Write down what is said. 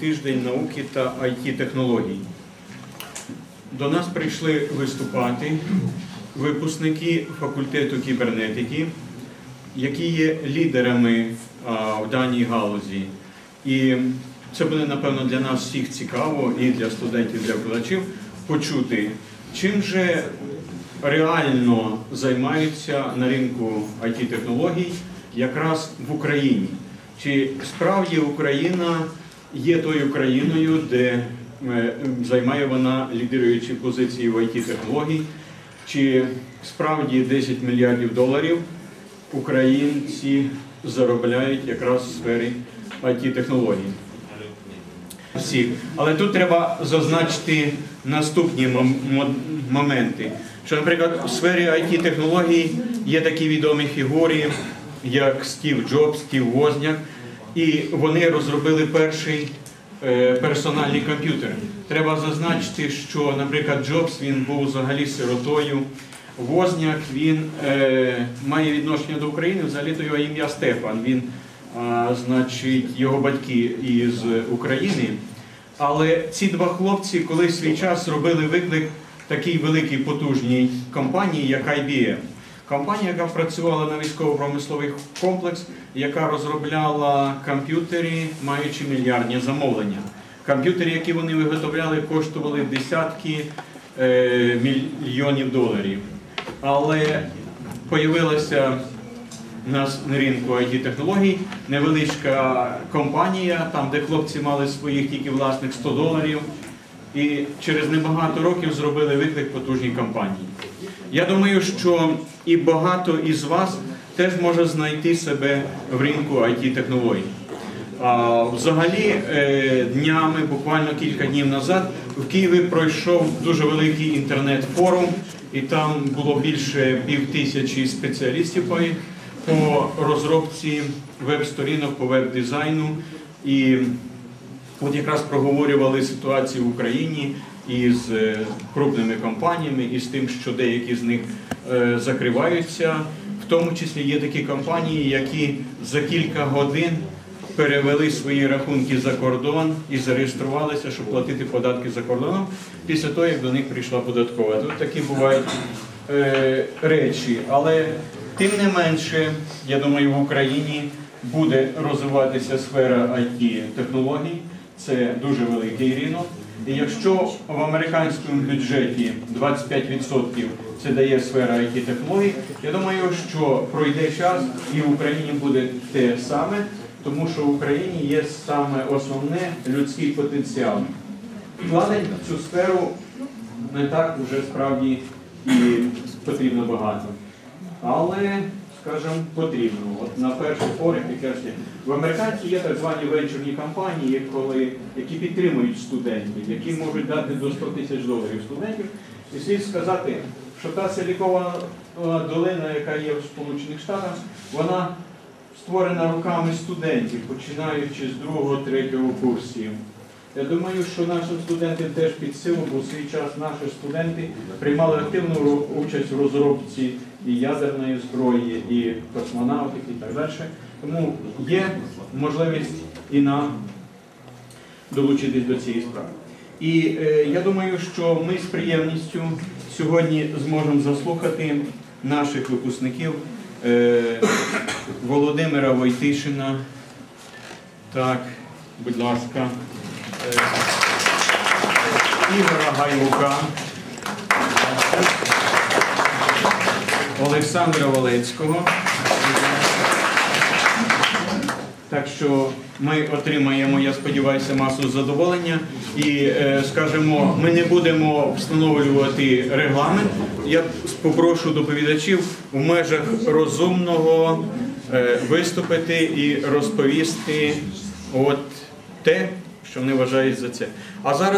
Тиждень науки та it технологій. До нас прийшли виступати випускники факультету кібернетики, які є лідерами в даній галузі. І це буде, напевно, для нас всіх цікаво і для студентів, і для викладачів почути, чим же реально займаються на ринку it технологій якраз в Україні. Чи справді Україна є тою країною, де е, займає вона лідируючі позиції в it технологій, чи справді 10 мільярдів доларів українці заробляють якраз в сфері it технологій. Всі. Але тут треба зазначити наступні мом- моменти. Що, наприклад, у сфері it технологій є такі відомі фігури, як Стів Джобс, Стів Возняк, і вони розробили перший е, персональний комп'ютер. Треба зазначити, що, наприклад, Джобс він був взагалі сиротою. Возняк він е, має відношення до України, взагалі то його ім'я Стефан. Він, а, значить, його батьки із України. Але ці два хлопці колись свій час зробили виклик такій великій потужній компанії, як IBM. Компанія, яка працювала на військово-промисловий комплекс, яка розробляла комп'ютери, маючи мільярдні замовлення. Комп'ютери, які вони виготовляли, коштували десятки е, мільйонів доларів. Але появилася у нас на ринку it технологій невеличка компанія, там де хлопці мали своїх тільки власних 100 доларів, і через небагато років зробили виклик потужній компанії. Я думаю, що і багато із вас теж може знайти себе в ринку it технологій. Взагалі, е, днями, буквально кілька днів назад, в Києві пройшов дуже великий інтернет-форум, і там було більше півтисячі спеціалістів по, по розробці веб-сторінок, по веб-дизайну. І от якраз проговорювали ситуацію в Україні із е, крупними компаніями, і з тим, що деякі з них е, закриваються. В тому числі є такі компанії, які за кілька годин перевели свої рахунки за кордон і зареєструвалися, щоб платити податки за кордоном після того, як до них прийшла податкова. Тут такі бувають е, речі, але тим не менше, я думаю, в Україні буде розвиватися сфера it технологій. Це дуже великий ринок. І якщо в американському бюджеті 25% це дає сфера it технологій, я думаю, що пройде час і в Україні буде те саме, тому що в Україні є саме основне людський потенціал. Вкладень в цю сферу не так вже справді і потрібно багато. Але, скажімо, потрібно. От на перший погляд, як в американців є так звані венчурні компанії, коли, які підтримують студентів, які можуть дати до 100 тисяч доларів студентів. І слід сказати, що та силікова долина, яка є в Сполучених Штатах, вона створена руками студентів, починаючи з другого-третього курсів. Я думаю, що нашим студентам теж під силу, бо в свій час наші студенти приймали активну участь в розробці і ядерної зброї, і космонавтики, і так далі. Тому є можливість і нам долучитись до цієї справи. І е, я думаю, що ми з приємністю сьогодні зможемо заслухати наших випускників е, Володимира Войтишина. Так, будь ласка. Ігора Гайвука, Олександра Волецького. Так що ми отримаємо, я сподіваюся, масу задоволення і е, скажімо, ми не будемо встановлювати регламент. Я попрошу доповідачів у межах розумного е, виступити і розповісти от те, що вони вважають за це. А зараз